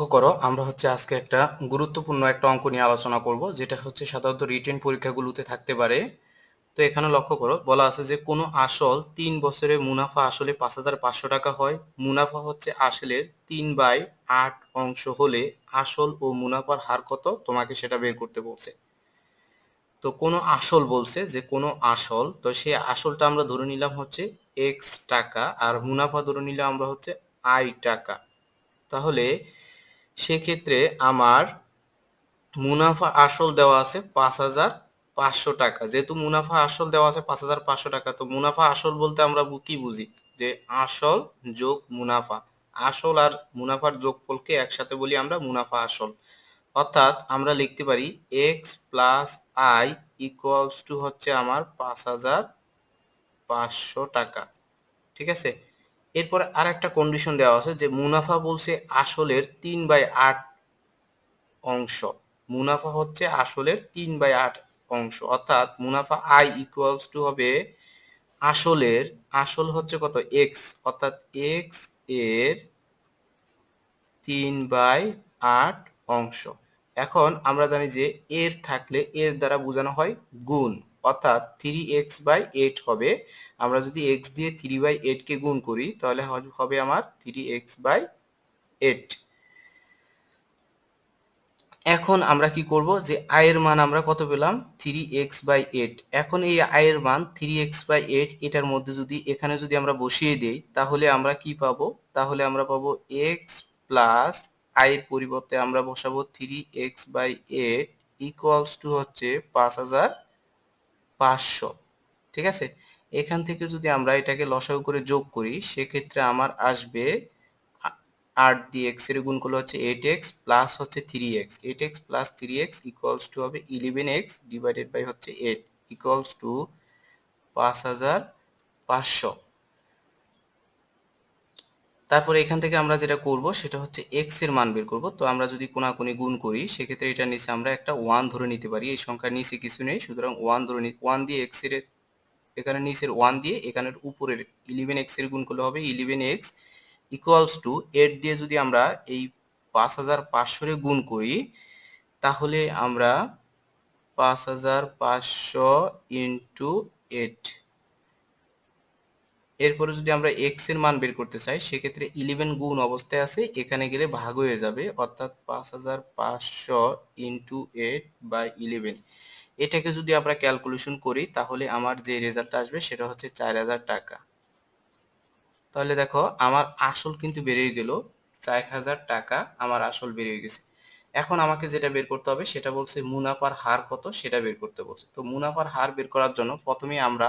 লক্ষ্য করো, আমরা হচ্ছে আজকে একটা গুরুত্বপূর্ণ একটা অঙ্ক নিয়ে আলোচনা করব, যেটা হচ্ছে সাধারণত রিটেন পরীক্ষাগুলোতে থাকতে পারে। তো এখানে লক্ষ্য করো, বলা আছে যে কোনো আসল তিন বছরে মুনাফা আসলে পাঁচ হাজার পাঁচশো টাকা হয়। মুনাফা হচ্ছে আসলের তিন বাই আট অংশ হলে আসল ও মুনাফার হার কত? তোমাকে সেটা বের করতে বলছে। তো কোনো আসল বলছে যে কোনো আসল, তো সেই আসলটা আমরা ধরে নিলাম হচ্ছে এক্স টাকা, আর মুনাফা ধরে নিলাম আমরা হচ্ছে আই টাকা। তাহলে সেক্ষেত্রে আমার মুনাফা আসল দেওয়া আছে পাঁচ হাজার পাঁচশো টাকা। যেহেতু মুনাফা আসল দেওয়া আছে পাঁচ হাজার পাঁচশো টাকা, তো মুনাফা আসল বলতে আমরা কি বুঝি? যে আসল যোগ মুনাফা। আসল আর মুনাফার যোগফলকে একসাথে বলি আমরা মুনাফা আসল। অর্থাৎ আমরা লিখতে পারি x plus I equals to হচ্ছে আমার পাঁচ হাজার পাঁচশো টাকা। ঠিক আছে? এরপরে আর একটা কন্ডিশন দেওয়া আছে যে মুনাফা বলছে আসলের তিন বাই আট অংশ। মুনাফা হচ্ছে আসলের তিন বাই আট অংশ। অর্থাৎ মুনাফা আই ইকুয়ালস টু হবে আসলের, আসল হচ্ছে কত? এক্স অর্থাৎ এক্সের তিন বাই আট অংশ। এখন আমরা জানি যে এর থাকলে এর দ্বারা বোঝানো হয় গুণ। অর্থাৎ থ্রি এক্স বাই এইট হবে। আমরা যদি এক্স দিয়ে থ্রি বাই এইটকে গুণ করি, তাহলে হবে আমার থ্রি এক্স বাই এইট এখন আমরা কি করব যে আয়ের মান আমরা কত পেলাম? থ্রি এক্স বাই এইট এখন এই আয়ের মান থ্রি এক্স বাই এইট এটার মধ্যে যদি এখানে যদি আমরা বসিয়ে দিই, তাহলে আমরা কি পাবো? তাহলে আমরা পাবো এক্স প্লাস আয়ের পরিবর্তে আমরা বসাবো three x by eight equals to হচ্ছে পাঁচ হাজার পাঁচশো, ঠিক আছে? এখান থেকে যদি আমরা এটাকে লসাগু করে যোগ করি, সেক্ষেত্রে আমার আসবে আট দিয়ে এক্সের গুণ করলে হচ্ছে এইট এক্স প্লাস হচ্ছে three x eight x plus three x equals to হবে ইলেভেন এক্স ডিভাইডেড বাই হচ্ছে এইট ইকুয়ালস টু পাঁচ হাজার পাঁচশো। তারপরে এখান থেকে আমরা যেটা করব, সেটা হচ্ছে এক্সের মান বের করব। তো আমরা যদি কোনাকুনি গুণ করি, সেক্ষেত্রে এটা নিচে আমরা একটা ওয়ান ধরে নিতে পারি। এই সংখ্যার নিচে কিছু নেই, সুতরাং ওয়ান ধরে নি ওয়ান দিয়ে এক্সের, এখানে নিচের ওয়ান দিয়ে এখানের উপরের ইলেভেন এক্সের গুণ করলে হবে eleven x equals to eight দিয়ে যদি আমরা এই পাঁচ হাজার পাঁচশোরে গুণ করি, তাহলে আমরা পাঁচ হাজার পাঁচশো ইন্টু এইট এরপরে যদি আমরা এক্সের মান বের করতে চাই, সেক্ষেত্রে ইলেভেন গুণ অবস্থায় আছে, এখানে গেলে ভাগ হয়ে যাবে, অর্থাৎ পাঁচ হাজার পাঁচশো ইন্টু এইট বাই ইলেভেন এটাকে যদি আমরা ক্যালকুলেশন করি, তাহলে আমার যে রেজাল্ট আসবে, সেটা হচ্ছে চার হাজার টাকা। তাহলে দেখো, আমার আসল কিন্তু বেড়ে গেল, চার হাজার টাকা আমার আসল বেড়ে গেছে। এখন আমাকে যেটা বের করতে হবে, সেটা বলছে মুনাফার হার কত, সেটা বের করতে বলছে। তো মুনাফার হার বের করার জন্য প্রথমে আমরা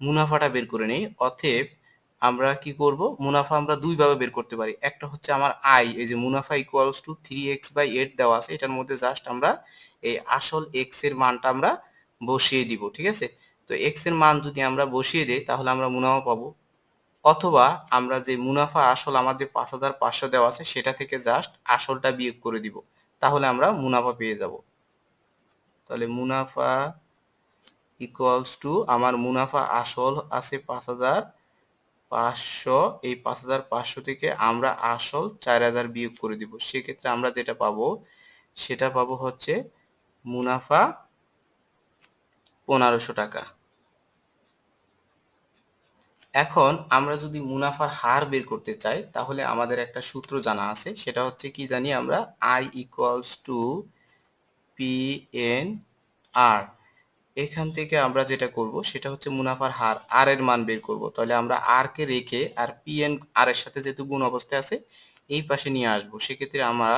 মুনাফাটা বের করে নেই। অতএব আমরা কি করব? মুনাফা আমরা দুইভাবে বের করতে পারি। একটা হচ্ছে আমার আই এই যে মুনাফা equals to three x by eight দেওয়া আছে, এটার মধ্যে জাস্ট আমরা এই আসল এক্সের মানটা আমরা বসিয়ে দিব, ঠিক আছে? তো এক্সের মান যদি আমরা বসিয়ে দিই, তাহলে আমরা মুনাফা পাবো। অথবা আমরা যে মুনাফা আসল আমার যে পাঁচ হাজার পাঁচশো দেওয়া আছে, সেটা থেকে জাস্ট আসলটা বিয়োগ করে দিব। তাহলে আমরা মুনাফা পেয়ে যাব। তাহলে মুনাফা ইকুয়ালস টু আমার মুনাফা আসল আছে পাঁচ হাজার পাঁচশো। এই পাঁচ হাজার পাঁচশো থেকে আমরা আসল চার হাজার বিয়োগ করে দিব। সেক্ষেত্রে আমরা যেটা পাবো, সেটা পাবো হচ্ছে মুনাফা পনেরোশো টাকা। এখন আমরা যদি মুনাফার হার বের করতে চাই, তাহলে আমাদের একটা সূত্র জানা আছে। সেটা হচ্ছে কি জানি আমরা I equals to P N R এখান থেকে আমরা যেটা করব, সেটা হচ্ছে মুনাফার হার আর এর মান বের করব। তাহলে আমরা আর কে রেখে আর পি এন আর এর সাথে যেহেতু গুণ অবস্থায় আছে, এই পাশে নিয়ে আসব। সেক্ষেত্রে আমরা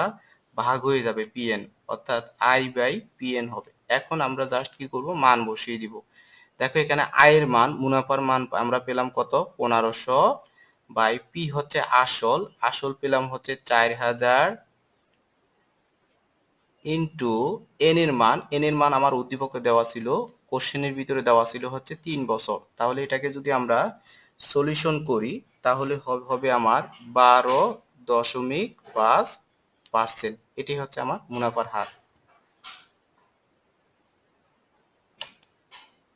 ভাগ হয়ে যাবে পি এন অর্থাৎ আই বাই পি এন হবে। এখন আমরা জাস্ট কি করব? মান বসিয়ে দিব। দেখো এখানে আয়ের মান, মুনাফার মান আমরা পেলাম কত? পনেরোশো বাই পি হচ্ছে আসল। আসল পেলাম হচ্ছে চার হাজার ইন্টু এন এর মান এন এর মান আমার উদ্দীপকে দেওয়া ছিল, কোশ্চেনের ভিতরে দেওয়া ছিল হচ্ছে তিন বছর। তাহলে এটাকে যদি আমরা সলিউশন করি, তাহলে হবে আমার বারো দশমিক পাঁচ পার্সেন্ট এটি হচ্ছে আমার মুনাফার হার।